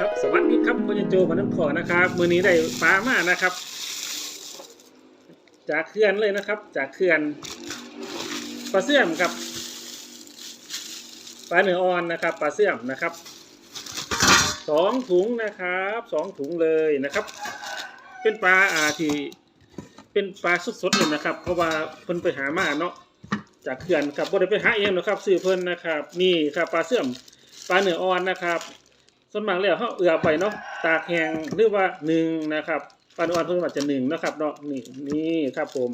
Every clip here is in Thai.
ครับสวัสดีครับคุณโจมาน้ำขอนะครับมือนี้ได้ปลามานะครับ จากเขื่อนเลยนะครับ จากเขื่อนปลาเสื่อมกับปลาเนื้ออ่อนนะครับปลาเสื่อมนะครับสองถุงนะครับสองถุงเลยนะครับ เป็นปลาอ่าที่เป็นปลาสดๆเลยนะครับ เพราะว่าเพิ่นไปหามาเนาะจากเขื่อนครับบ่ได้ไปหาเองนะครับซื้อเพิ่นนะครับ นี่ครับปลาเสื่อมปลาเนื้ออ่อนนะครับ ส่วนมากแล้วเขาเอือไปเนาะตากแห้งหรือว่าหนึ่งนะครับปลาอ่อนเพิ่งอาจจะหนึ่งนะครับเนาะนี่นี่ครับผม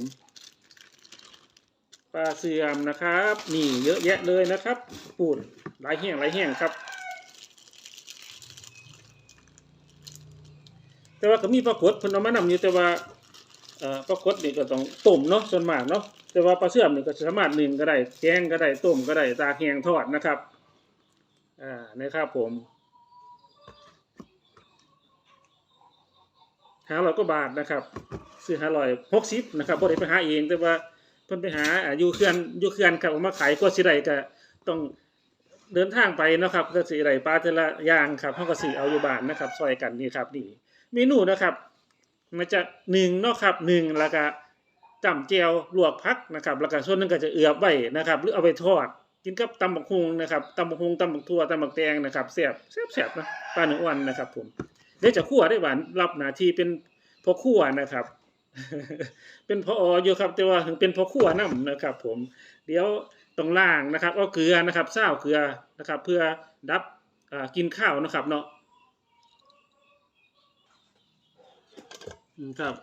ปลาเสื่อมนะครับ นี่เยอะแยะเลยนะครับปูนหลายแห้งหลายแห้งครับ แต่ว่าก็มีปลากดเพิ่นเอามานำอยู่แต่ว่าปลากดนี่ก็ต้องต้มเนาะส่วนมากเนาะแต่ว่าปลาเสื่อมนี่ก็สามารถหนึ่งก็ได้แกงก็ได้ต้มก็ได้ตาแห้งทอดนะครับอ่านะครับผม ห้าร้อยกว่าบาทนะครับซื้อหาร้อยหกสิบนะครับบ่ได้ไปหาเองแต่ว่าเพิ่นไปหาอายู่เขื่อนอยู่เขื่อนครับเอามาขายก็สิได้ก็ต้องเดินทางไปนะครับก็สิได้ปลาแต่ละอย่างครับเฮาก็สิเอาอยู่บานนะครับซอยกันนี่ครับนี่เมนูนะครับมันจะหนึ่งเนาะครับหนึ่งแล้วก็จำแจ่วลวกผักนะครับแล้วก็ส่วนนึงก็จะเอือบไว้นะครับ หรือเอาไปทอดกินกับตำบักฮุงนะครับตำบักฮุงตำบักทั่วตำบักแตงนะครับแซ่บแซ่บๆนะปลาเนื้ออ่อนนะครับผม เดี๋ยวจะคั่วได้หวานรับหน้าที่เป็นพ่อครัวนะครับ เป็นพออยู่ครับ แต่ว่าถึงเป็นพ่อครัวนํนะครับ ผม เดี๋ยวต้องล่างนะครับเอาเกลือนะครับซาเกลือนะครับ เพื่อดับกินข้าวนะครับ เนาะครับ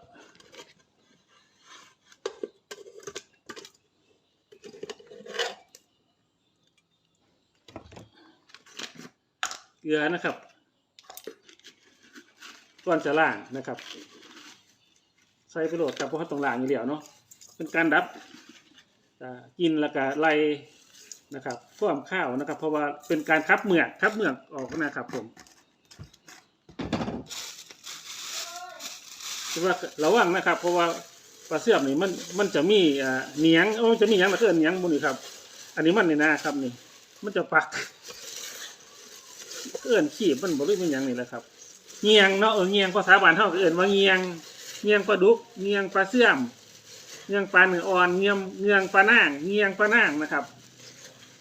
เกลือนะครับ ก่อนจะล่างนะครับ ใส่ไปโหลดครับเพราะเขาต้องล้างอยู่แล้วเนาะเป็นการดับกินแล้วก็ไล่นะครับความข้าวนะครับ เพราะว่าเป็นการคับเหมือกคับเหมือกออกนะครับผมคือว่าระวังนะครับ เพราะว่าปลาเสื่อมนี่มันมันจะมีเหนียงโอ้จะมีเหนียงนะเพื่อนเหนียงบุนี่ครับ อันนี้มันนี่นะครับนี่ มันจะปักเอื้อนขีบมันบ่รู้เป็นหยังนี่แหละครับ เงียงเนาะเออเงียงภาษาบ้านเฮาก็เอิ้นว่าเงียงเงียงปลาดุกเงียงปลาเสื่อมเงียงปลาเนื้ออ่อนเงียงเงียงปลานางเงียงปลานางนะครับ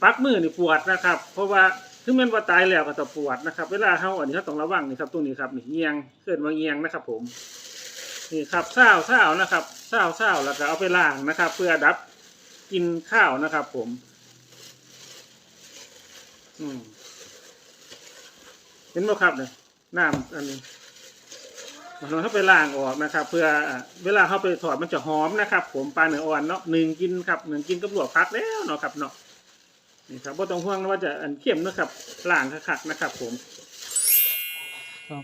ปักมือนี่ปวดนะครับ เพราะว่าถึงแม้ว่าตายแล้วก็จะปวดนะครับ เวลาเฮาอันนี้เฮาต้องระวังนี่ครับตรงนี้ครับนี่เงียงเอิ้นว่าเงียงนะครับ ผมนี่ครับเศร้าเศร้านะครับเศร้าเศร้าแล้วก็เอาไปล้างนะครับ เพื่อดับกินข้าวนะครับ ผม อืมเห็นไหมครับเนี่ย น้ำอันนี้เราเข้าไปล้างออกนะครับ เพื่อเวลาเข้าไปถอดมันจะหอมนะครับ ผมปลาเนื้ออ่อนเนาะหนึ่งกินครับหนึ่งกินกับลวกพักแล้วเนาะครับเนาะนี่ครับว่าต้องห่วงนะว่าจะอันเข้มนะครับล้างคักๆนะครับ ผมครับ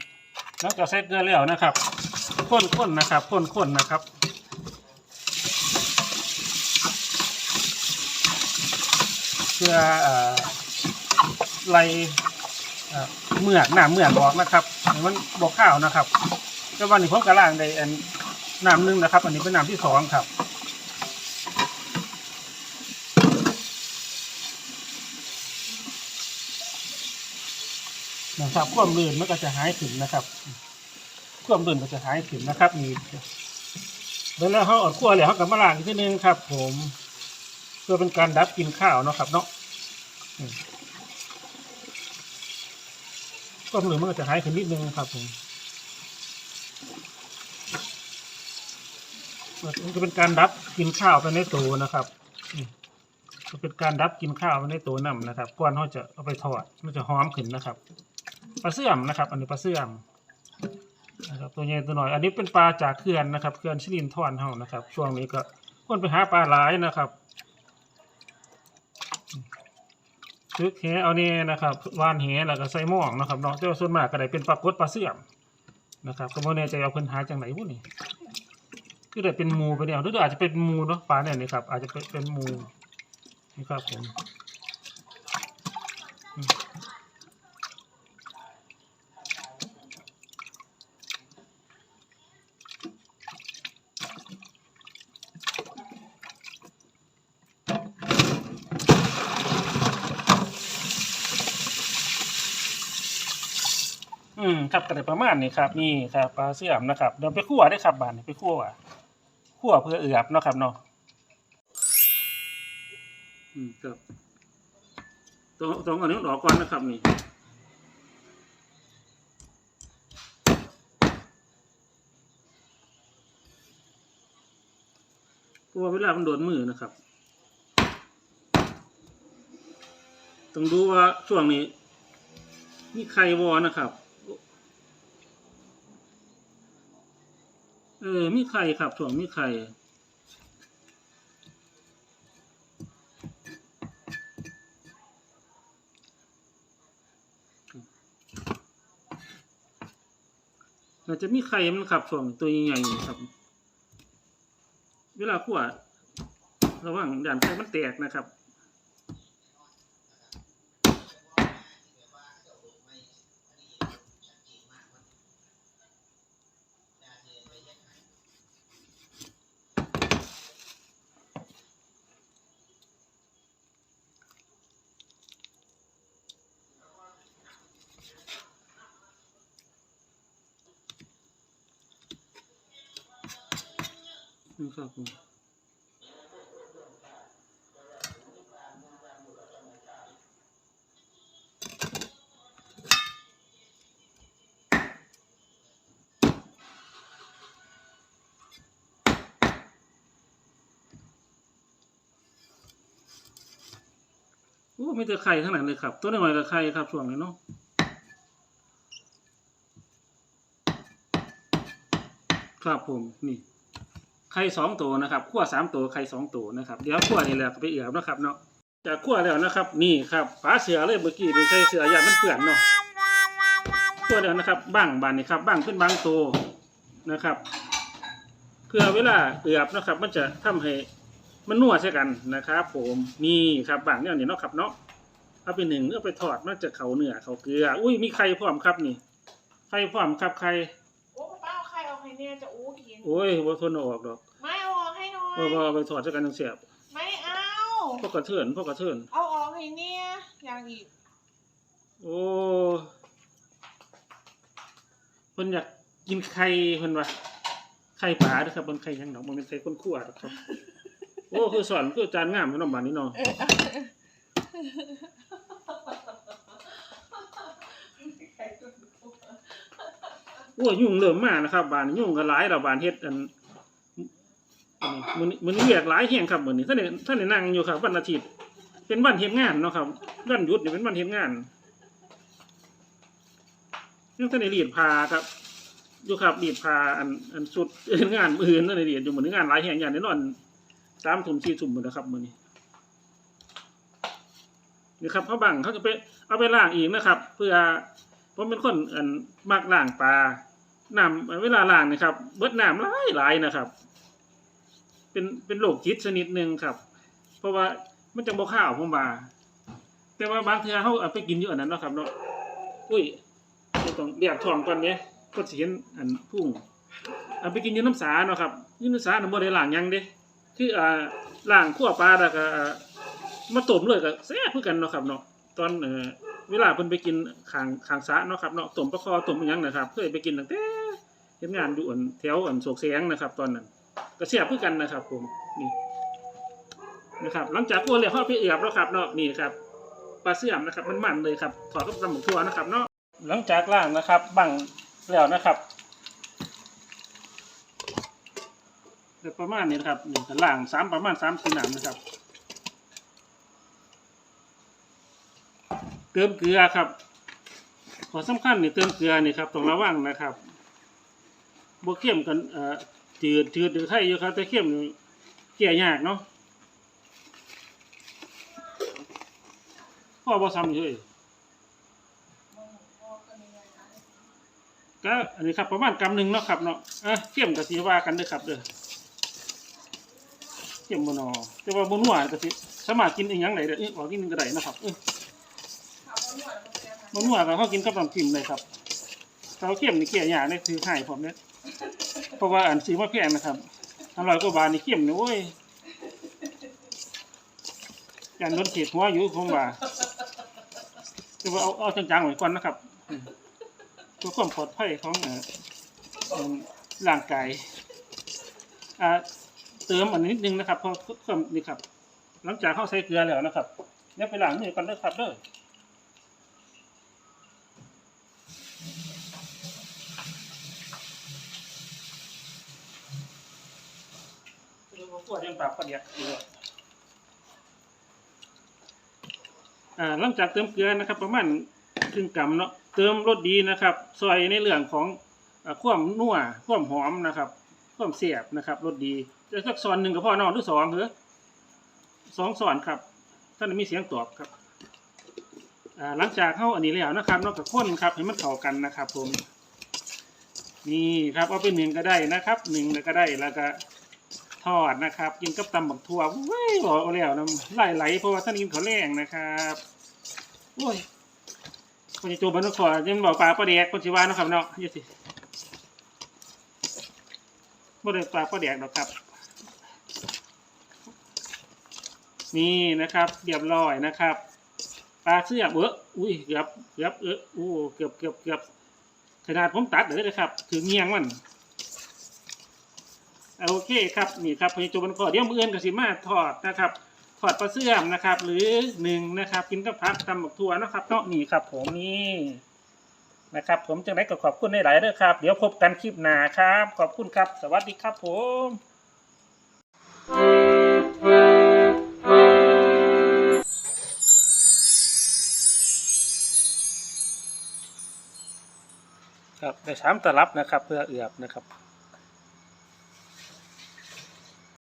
แล้วก็ใส่เกลือแล้วนะครับข้นๆนะครับข้นๆนะครับเพื่อเอ่อไล่ เมือกหน้าเมือกออกนะครับมันบอกข้าวนะครับก็วันนี้ผมกระล่างได้อันน้ำหนึ่งนะครับ อันนี้เป็นน้ำที่สองครับนะครับความลื่นมันก็จะหายขึ้นนะครับความลื่นก็จะหายขึ้นนะครับนี่แล้วเขาอดขั้วแล้วเขากับมาล้างอีกทีนึงครับ ผม เพื่อเป็นการดับกินข้าวเนาะครับเนาะ ก็เหลือมันก็จะหายขึ้นนิดนึงครับผมมันจะเป็นการดับกินข้าวไปในตัวนะครับจะเป็นการดับกินข้าวไปในตัวนำนะครับก่อนเขาจะเอาไปทอดมันจะหอมขึ้นนะครับปลาเสื่อมนะครับ อันนี้ปลาเสื่อมนะครับตัวใหญ่ตัวหน่อย อันนี้เป็นปลาจากเขื่อนนะครับเขื่อนชิลินทอนเฮานะครับ ช่วงนี้ก็คนไปหาปลาหลายนะครับ ซึกแหเอาเนี่ยนะครับวานแหแล้วก็ใส่หม้องนะครับเนาะแต่ว่าส่วนมากก็ได้เป็นปลากดปลาเสื่อมนะครับก็ไม่แน่ใจเอาเพิ่นหาจากไหนพวกนี้คือได้เป็นมูไปแล้วหรืออาจจะเป็นมูเนาะปลาเนี่ยนี่ครับอาจจะเป็นเป็นมูนี่ครับผม ครับก็ได้ประมาณนี้ครับนี่ครับปลาเสื่อมนะครับเดี๋ยวไปคั่วได้ครับบานนี้ไปคั่วคั่วเพื่อเอือบเนาะครับเนาะอืมครับต้องต้องเอาเนื้อออกก่อนนะครับนี่เพราะว่าเวลามันโดนมือนะครับ ต้องดูว่าช่วงนี้มีใครวอนะครับ เออ มีใครครับช่วงมีใครอาจจะมีใครมันขับช่วงตัวใหญ่ๆครับ เวลาขั่วระหว่างด่านไฟมันแตกนะครับ นี่ครับผมโอ้ไม่แต่ไข่ทั้งนั้นเลยครับ ตัวน้อยกับไข่ครับช่วงนี้เนาะครับผมนี่ ไข่สองตัวนะครับขั้วสามตัวไข่สองตัวนะครับ เดี๋ยวขั้วนี่แหละไปเอือบนะครับเนาะจากขั้วแล้วนะครับ นี่ครับฝาเสือเลยเมื่อกี้นี่ใส่เสือยามันเปื่อนเนาะขั้วแล้วนะครับบ้างบานนี่ครับบ้างขึ้นบางตัวนะครับ เพื่อเวลาเอือบนะครับ มันจะทำให้มันนัวใช่กันนะครับ ผมนี่ครับบางเนี่ยนี่เนาะครับเนาะเอาไปหนึ่งเอาไปทอดมันจะเขาเนื้อเขาเกลือ อุ้ยมีไข่พร้อมครับนี่ไข่พร้อมครับไข่ เอาใครเอาใครเนี่ยจะอู้กิน โอ้ยบ่ทนเอาออกดอกไม่เอาออกให้หน่อยเพราะว่าเอาไปทอดใช้กันจังเสียบไม่เอา พวกกระเทือนพวกกระเทือนเอาออกให้เนี่ยอย่างอีก โอ้เพิ่นอยากกินไข่เพิ่นว่าไข่ปลาเด้อครับเพิ่นไข่หยังดอกบ่แม่นไข่คนคั่วดอกครับ โอ้คือสอนคือจานงามเนาะบานนี้เนาะ อ้ยุ่งเริ่มมากนะครับ บานยุ่งก็หลายแล้วบานเฮ็ดอันอันมื้อนี้มื้อนี้เรียกหลายแฮงครับเหมือนนี้ท่านได้ท่านได้นั่งอยู่ครับวันอาทิตย์ เป็นวันเฮ็ดงานเนาะครับวันหยุดนี่ยเป็นวันเฮ็ดงานยังท่านได้เรียนพาครับอยู่ครับเรียนพาอันอันสุดงานมืออื่นท่านได้เรียนอยู่เหมือนงานหลายแห่งอย่างแน่นอนสามทุ่มสี่ทุ่มหมดนะครับเหมือนนี้นี่ครับเขาบังเขาจะไปเอาไปล้างอีกนะครับ เพื่อ ผมเป็นคนอันมักล้างปลาน้ำเวลาล้างนี่ครับเบิดน้ำหลายหลายนะครับ เป็นเป็นโรคจิตชนิดหนึ่งครับ เพราะว่ามันจะบ่ข้าวผมว่าแต่ว่าบางเทื่อเขาเอาไปกินอยู่อันนั้นเนาะครับเนาะอุ้ยต้องเรียกทองก่อนเนี้ยก็สิเห็นอันพุ่งเอาไปกินยืนน้ำสาเนาะครับยืนน้ำสาน่ะบ่ได้ล้างยังเด้คืออ่าล้างขั่วปลาแล้วก็มาต้มเลยก็แซ่บคือกันเนาะครับเนาะตอนเอ่อ เวลาเพิ่นไปกินขางขางสะเนาะครับเนาะต้มปลาคอต้มอิหยังนะครับเคยไปกินตั้งแต่เฮ็ดงานอยู่อันแถวอันโศกแสงนะครับ ตอนนั้นก็แซ่บคือกันนะครับ ผมนี่นะครับ หลังจากคั่วแล้วเฮาไปเอือบแล้วครับเนาะนี่ครับปลาเสื่อมนะครับมันมันเลยครับถอดกับตำหมูทั่วนะครับเนาะหลังจากล่างนะครับ บังแล้วนะครับประมาณนี้นะครับนี่ก็ล่างสามประมาณสามสี่หนามนะครับ เติมเกลือครับขอสำคัญนี่เติมเกลือนี่ครับต้องระวังนะครับบวเข้มกันเอ่อจืดจืดหรือไทยอยู่ครับแต่เข้มนี่เกลี่ยยากเนาะพ่อบ่ซ้ำเลยก็อันนี้ครับประมาณกำหนึ่งเนาะครับเนาะอะเข้มกับสีว่ากันเด้อครับเด้อเข้มบนอแต่ว่าบนหัวก็สิสามารถกินอีกอย่างไหนเด้อเออออกกินก็ได้นะครับเออ บนหัวก็เขากินกับน้ำจิ้มเลยครับถ้าเขาเข้มนี่เกี่ยยากนี่คือหายผมเนี่ยเพราะว่าอันสีว่าแพงนะครับอร่อยกว่าบานนี่เข้มนี่โอ้ยการโดนเขตหัวอยู่ผมว่าแต่ว่าเอาเอาจังๆไว้ก่อนนะครับอืมเพื่อความปลอดภัยของเออร่างกายอ่าเติมอันนี้นิดนึงนะครับเพราะเพิ่มนี่ครับหลังจากเข้าใส่เกลือแล้วนะครับเดี๋ยไปล้างมือก่อนเด้อครับเด้อเากประเดียดูอ่าหลังจากเติมเกลือนะครับ ประมาณครึ่งกำเนาะเติมรสดีนะครับซอยในเรื่องของอ่าความนัวความหอมนะครับความเสียบนะครับรสดีจะสักซอนหนึ่งกับพ่อนอนหรือสองเหรอสองสอนครับท่านมีเสียงตอบครับหลังจากเข้าอันนี้แล้วนะครับนอกจากข้นครับให้มันเข้ากันนะครับ ผมนี่ครับเอาไปหนึ่งก็ได้นะครับหนึ่งก็ได้แล้วก็ ทอดนะครับ กินกับตำบักทั่วเว้ยบอกเอาแล้วนะไหลไหลเพราะว่าท่านกินข้าวแรงนะครับโอ้ยคนจะโจบันขอยังบอกปลาปลาแดกคนชิวานะครับเนาะยี่สิบ่ได้ปลาปลาแดกหรอกครับ นี่นะครับเรียบร้อยนะครับปลาเสื้อเบออุ้ยเกือบเกือบเอออู้เกือบเกือบเกือบขนาดผมตัดเลยนะครับ ถึงเงียงมัน โอเคครับนี่ครับพญโจบันก็เดี๋ยวมืออื่นกับสิมาทอดนะครับทอดปลาเสื่อมนะครับ หรือหนึ่งนะครับกินกับผักตำบักทั่วนะครับเนาะนี่ครับ ผมนี่นะครับ ผมจังได้ก็ขอบคุณในหลายเด้อครับ เดี๋ยวพบกันคลิปหน้าครับ ขอบคุณครับ สวัสดีครับผมครับได้สามตลับนะครับ เพื่อเอือบนะครับ